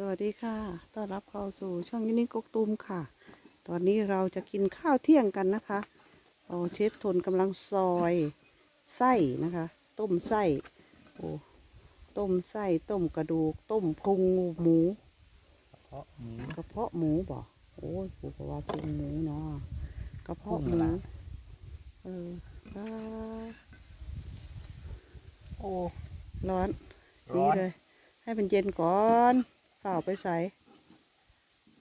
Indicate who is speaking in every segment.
Speaker 1: สวัสดีค่ะ ต้อนรับเข้าสู่ช่องยินิกกตูมค่ะ ตอนนี้เราจะกินข้าวเที่ยงกันนะคะโอ้เชฟทนกำลังซอยไส้นะคะ ต้มไส้ โอ้ต้มไส้ ต้มกระดูก ต้มพุงหมู
Speaker 2: เพาะหมู
Speaker 1: กระเพาะหมูบ่โอ้ยผูกว่าพุงหมูเนาะกระเพาะห
Speaker 2: พุ
Speaker 1: มู
Speaker 2: งละ
Speaker 1: เอออ่า
Speaker 2: โอ้
Speaker 1: ร้อน
Speaker 2: ร้อน
Speaker 1: เลย ให้มันเย็นก่อน ฝ่าไปใส่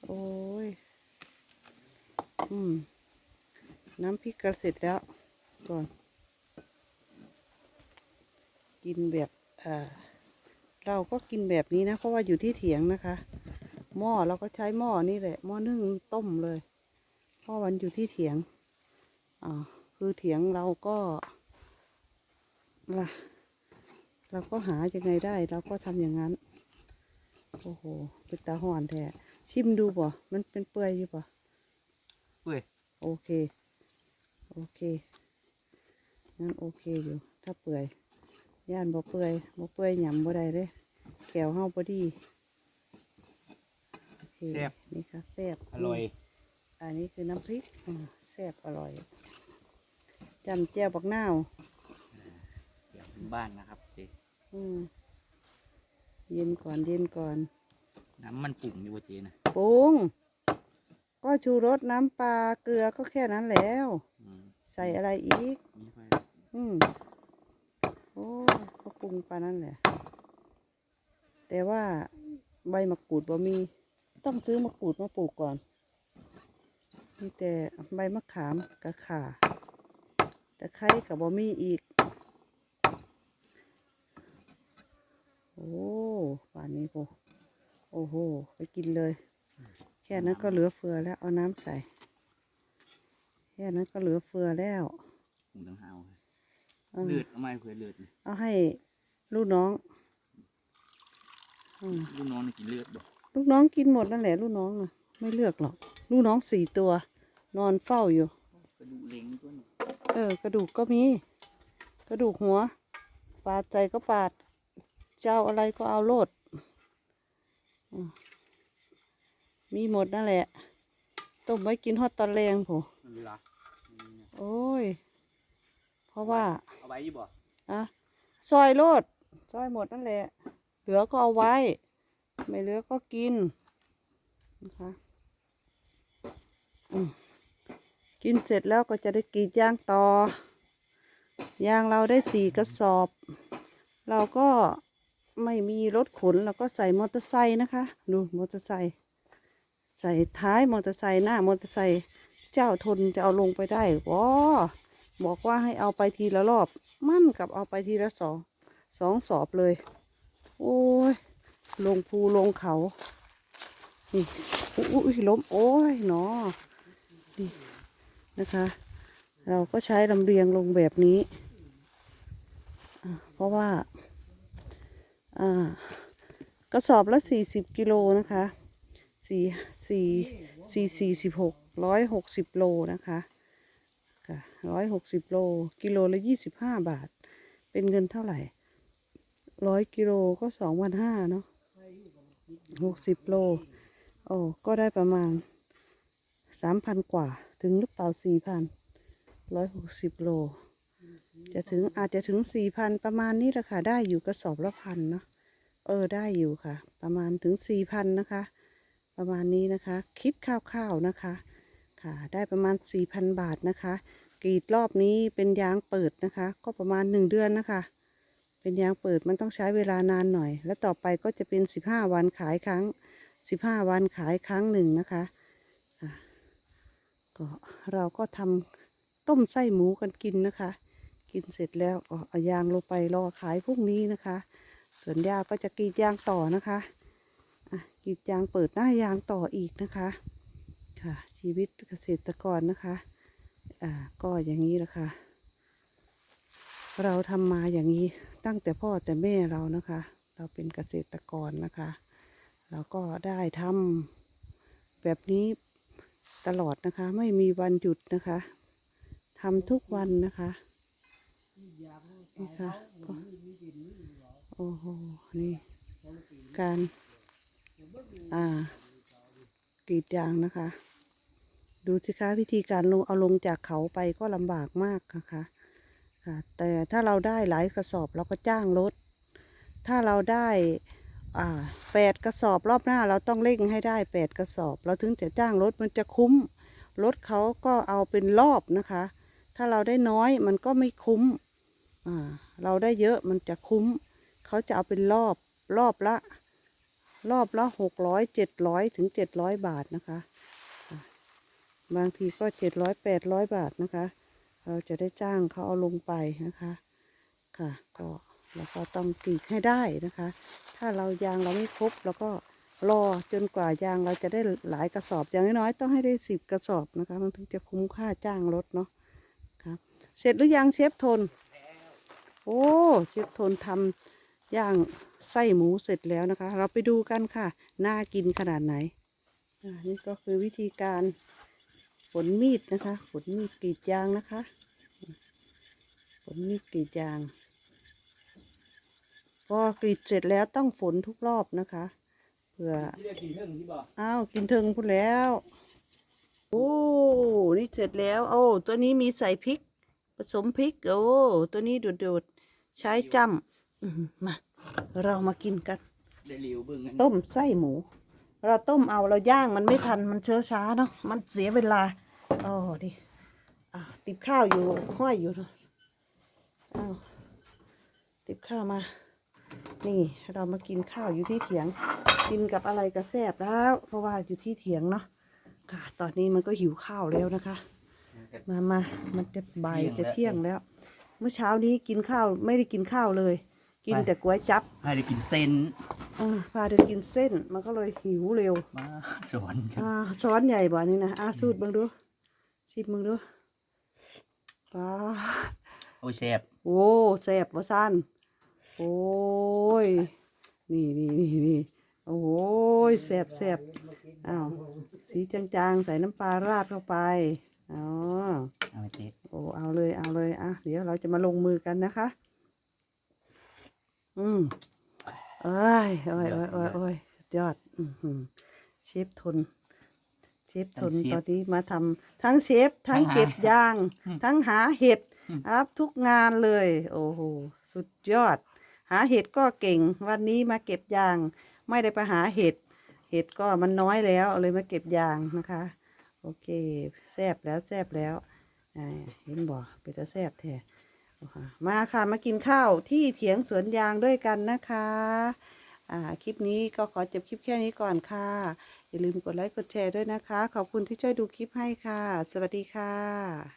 Speaker 1: โอ้ย อืม น้ำพริกกระเสร็จแล้วก่อน กินแบบเอ่อเราก็กินแบบนี้นะ เพราะว่าอยู่ที่เถียงนะคะ หม้อเราก็ใช้หม้อนี่แหละ หม้อนึ่งต้มเลย เพราะมันอยู่ที่เถียง อ่า คือเถียงเราก็ล่ะเราก็หายังไงได้ เราก็ทำอย่างนั้น โอ้โหเป็นตาห่อนแท้ชิมดูบ่มันเป็นเปื่อยอยู่บ่
Speaker 2: เปื่อย
Speaker 1: โอเค โอเคงั้นโอเคอยู่ ถ้าเปื่อยย่านบ่เปื่อยบ่เปื่อยหยำบ่ได้เลยแขวเฮาบ่ดีโอเค
Speaker 2: แซ่บ
Speaker 1: นี่ค่ะแซ่บ
Speaker 2: อร่อย
Speaker 1: อันนี้คือน้ำพริกอ่าแซ่บอร่อยจำแจ่วบักนาว
Speaker 2: เสียงพื้นบ้านนะครับเจ๊
Speaker 1: อืมเย็นก่อนเย็นก่อน
Speaker 2: น้ำมันปุ่งนี่ว่าเจ๊นะ
Speaker 1: ปรุงก็ชูรสน้ำปลาเกลือก็แค่นั้นแล้ว
Speaker 2: อืม
Speaker 1: ใส่อะไรอีก
Speaker 2: นี่ค่อย
Speaker 1: อืมโอ้ก็ปรุงปลานั่นแหละ แต่ว่าใบมะกรูดบ่มี ต้องซื้อมะกรูดมาปลูกก่อน มีแต่ใบมะขามกับข่าตะไคร้กับบ่มีอีก โอ้ป่านนี้โห โอ้โห ไปกินเลย แค่นั้นก็เหลือเฟือแล้ว เอาน้ำใส่ แค่นั้นก็เหลือเฟือแล้ว
Speaker 2: ปุ่งตั้งหาว
Speaker 1: เออ
Speaker 2: เลือดเอาไม้เผื่อเลือดนี่
Speaker 1: เอาให้ลูกน้องอืม
Speaker 2: ลูกน้องนี่กินเลือดบ่
Speaker 1: ลูกน้องกินหมดนั่นแหละ ลูกน้องน่ะไม่เลือกหรอก ลูกน้องสี่ตัว นอนเฝ้าอยู่
Speaker 2: กระดูกเล้งตัวนี้
Speaker 1: เออกระดูกก็มี กระดูกหัว ปาดใจก็ปาด เจ้าอะไรก็เอาโลดอื มมีหมดนั่นแหละ ต้มไว้กินฮอตตอนแรงโผ
Speaker 2: มันเวลา
Speaker 1: โอ้ย เพราะว่า
Speaker 2: เอาไว้อยี่บ่
Speaker 1: อะซอยโลดซอยหมดนั่นแหละ เหลือก็เอาไว้ ไม่เหลือก็กินนะคะอืมกินเสร็จแล้วก็จะได้กรีดยางต่อยางเราได้สี่กระสอบ เราก็ ไม่มีรถขนเราก็ใส่มอเตอร์ไซค์นะคะ ดูมอเตอร์ไซค์ใส่ท้ายมอเตอร์ไซค์หน้ามอเตอร์ไซค์เจ้าทนจะเอาลงไปได้วอบอกว่าให้เอาไปทีละรอบ มั่นกับเอาไปทีละสองสองสอบเลย โอ้ย ลงภูลงเขา นี่อุ้ยล้มโอ้ยหนอนี่นะคะ เราก็ใช้ลำเลียงลงแบบนี้ เพราะว่า กระสอบละสี่สิบกิโลนะคะสี่สี่สี่สี่สิบหกร้อยหกสิบโลนะคะร้อยหกสิบโล กิโลละยี่สิบห้าบาท เป็นเงินเท่าไหร่ร้อยกิโลก็สองพันห้าเนาะหกสิบโลโอ้ก็ได้ประมาณสามพันกว่า ถึงหรือเปล่าสี่พันร้อยหกสิบโล จะถึงอาจจะถึงสี่พันประมาณนี้แหละค่ะได้อยู่กระสอบละพันเนาะเออได้อยู่ค่ะ ประมาณถึงสี่พันนะคะ ประมาณนี้นะคะ คิดคร่าวๆนะคะค่ะ ได้ประมาณสี่พันบาทนะคะ กรีดรอบนี้เป็นยางเปิดนะคะ ก็ประมาณหนึ่งเดือนนะคะ เป็นยางเปิดมันต้องใช้เวลานานหน่อย แล้วต่อไปก็จะเป็นสิบห้าวันขายครั้งสิบห้าวันขายครั้งหนึ่งนะคะก็เราก็ทำต้มไส้หมูกันกินนะคะ กินเสร็จแล้วก็เอายางลงไปรอขายพรุ่งนี้นะคะ ส่วนยาก็จะกรีดยางต่อนะคะอะกรีดยางเปิดหน้ายางต่ออีกนะคะค่ะ ชีวิตเกษตรกรนะคะอ่าก็อย่างนี้แหละค่ะ เราทำมาอย่างนี้ตั้งแต่พ่อแต่แม่เรานะคะ เราเป็นเกษตรกรนะคะ เราก็ได้ทำแบบนี้ตลอดนะคะ ไม่มีวันหยุดนะคะทำทุกวันนะคะ นี่ค่ะก็โอ้โห นี่ การอ่ากรีดยางนะคะ ดูสิคะวิธีการลงเอาลงจากเขาไปก็ลำบากมากนะคะค่ะแต่ถ้าเราได้หลายกระสอบเราก็จ้างรถ ถ้าเราได้อ่าแปดกระสอบรอบหน้าเราต้องเร่งให้ได้แปดกระสอบ เราถึงจะจ้างรถมันจะคุ้มรถเขาก็เอาเป็นรอบนะคะ ถ้าเราได้น้อยมันก็ไม่คุ้ม เราได้เยอะมันจะคุ้ม เขาจะเอาเป็นรอบรอบละ รอบละหกร้อยเจ็ดร้อยถึงเจ็ดร้อยบาทนะคะ บางทีก็เจ็ดร้อยแปดร้อยบาทนะคะ เราจะได้จ้างเขาเอาลงไปนะคะ ค่ะ ก็เราก็ต้องกรีดให้ได้นะคะ ถ้าเรายางเราไม่ครบเราก็รอจนกว่ายางเราจะได้หลายกระสอบ อย่างน้อยๆต้องให้ได้สิบกระสอบนะคะ มันถึงจะคุ้มค่าจ้างรถเนาะครับ เสร็จหรือยังเชฟทน โอ้เชฟทนทำย่างไส้หมูเสร็จแล้วนะคะ เราไปดูกันค่ะ น่ากินขนาดไหนอ่านี่ก็คือวิธีการฝนมีดนะคะฝนมีดกรีดยางนะคะฝนมีดกรีดยางพอกรีดเสร็จแล้วต้องฝนทุกรอบนะคะเผื่อ
Speaker 2: ที่เรียกกี่เรื่องที่บอก
Speaker 1: อ้าวกินเทิงพูดแล้วโอ้นี่เสร็จแล้วโอ้ตัวนี้มีใส่พริก ผสมพริกโอ้ตัวนี้โดดๆ ใช้จำอื้อหือมาเรามากินกัน
Speaker 2: ได้ริวเบิ่งกัน
Speaker 1: ต้มไส้หมู เราต้มเอาเราย่างมันไม่ทันมันเชื้อช้าเนาะมันเสียเวลาโอ้ดิอ่าติบข้าวอยู่ห้อยอยู่เนาะอ้าวติบข้าวมา นี่เรามากินข้าวอยู่ที่เถียง กินกับอะไรก็แซ่บแล้ว เพราะว่าอยู่ที่เถียงเนาะค่ะ ตอนนี้มันก็หิวข้าวแล้วนะคะ มามามันจะบ่ายจะเที่ยงแล้ว เมื่อเช้านี้กินข้าวไม่ได้กินข้าวเลย กินแต่ก๋วยจับ
Speaker 2: ให้ได้กินเส้น
Speaker 1: เออพาเดินกินเส้น มันก็เลยหิวเร็ว
Speaker 2: มาสอนกัน
Speaker 1: อ่าช้อนใหญ่บ่นี่นะอ่าสูตรเบิ่งดูชิมเบิ่งดูป้า
Speaker 2: โอ้ยแซ่บ
Speaker 1: โอ้แซ่บว่าสั้นโอ้ยนี่นี่นี่นี่โอ้ยแซ่บแซ่บอ้าวสีจางๆ ใส่น้ำปลาราดเข้าไป อ๋อ
Speaker 2: เอาไปเต๊ะ
Speaker 1: โอ้เอาเลยเอาเลยอะเดี๋ยวเราจะมาลงมือกันนะคะ อืมเอ้ยโอ้ยโอ้ยโอ้ยโอ้ยสุดยอด อือหือเชฟทนเชฟทนตอนนี้มาทำทั้งเชฟทั้งเก็บยาง ทั้งหาเห็ดรับทุกงานเลย โอ้โหสุดยอด หาเห็ดก็เก่ง วันนี้มาเก็บยาง ไม่ได้ไปหาเห็ด เห็ดก็มันน้อยแล้วเลยมาเก็บยางนะคะ โอเคแซบแล้วแซบแล้วอ่า เห็นบ่เป็นตาแซบแท้โอ้ค่ะมาค่ะมากินข้าวที่เถียงสวนยางด้วยกันนะคะอ่าคลิปนี้ก็ขอจบคลิปแค่นี้ก่อนค่ะ อย่าลืมกดไลค์กดแชร์ด้วยนะคะ ขอบคุณที่ช่วยดูคลิปให้ค่ะ สวัสดีค่ะ